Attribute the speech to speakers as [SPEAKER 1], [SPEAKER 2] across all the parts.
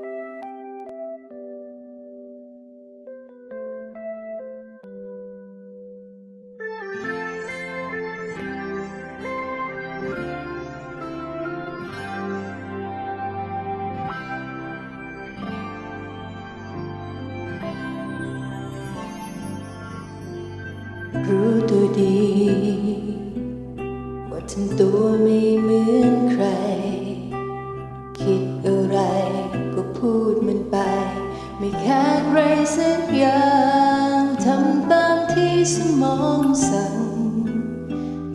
[SPEAKER 1] รู้ตัวดี ว่าทำตัวไม่ รสักอย่างทำตามที่สมองสั่ง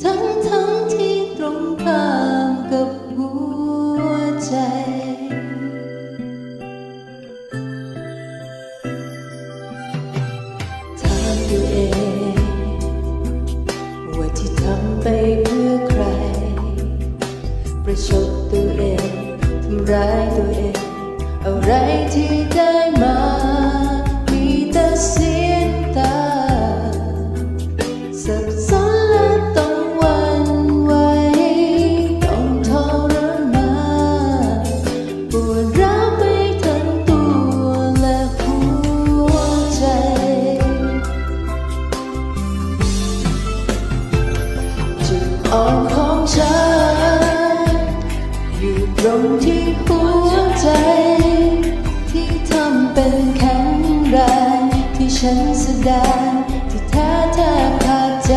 [SPEAKER 1] ทั้งทั้งๆที่ตรงข้ามกับหัวใจ ถามตัวเองว่าที่ทำไปเพื่อใคร ประชดตัวเอง ทำร้ายตัวเอง อะไรที่ได้ ตรงที่หัวใจ ที่ทำเป็นแข็งแรงที่ฉันแสดงที่แท้แท้ขาดใจ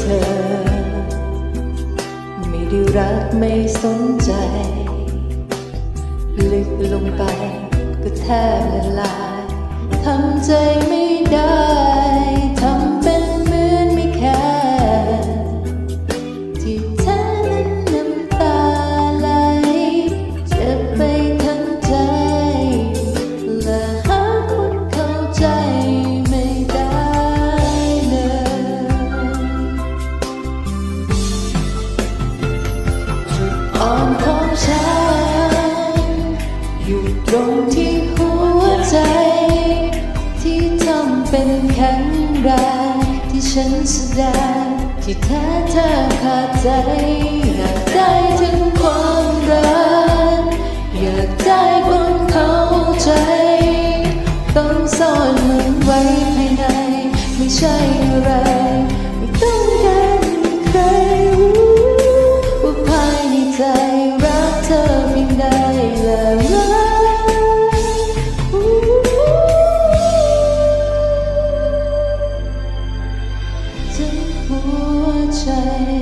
[SPEAKER 1] เธอ ไม่ได้รักไม่สนใจ ลึกลงไปก็แทบละลายทำใจไม่ได้ ตรงที่หัวใจ ที่ทำเป็นแข็งแรงที่ฉันแสดงที่แท้เธอขาดใจอยากได้ถึงความรักอยากได้คนเข้าม 水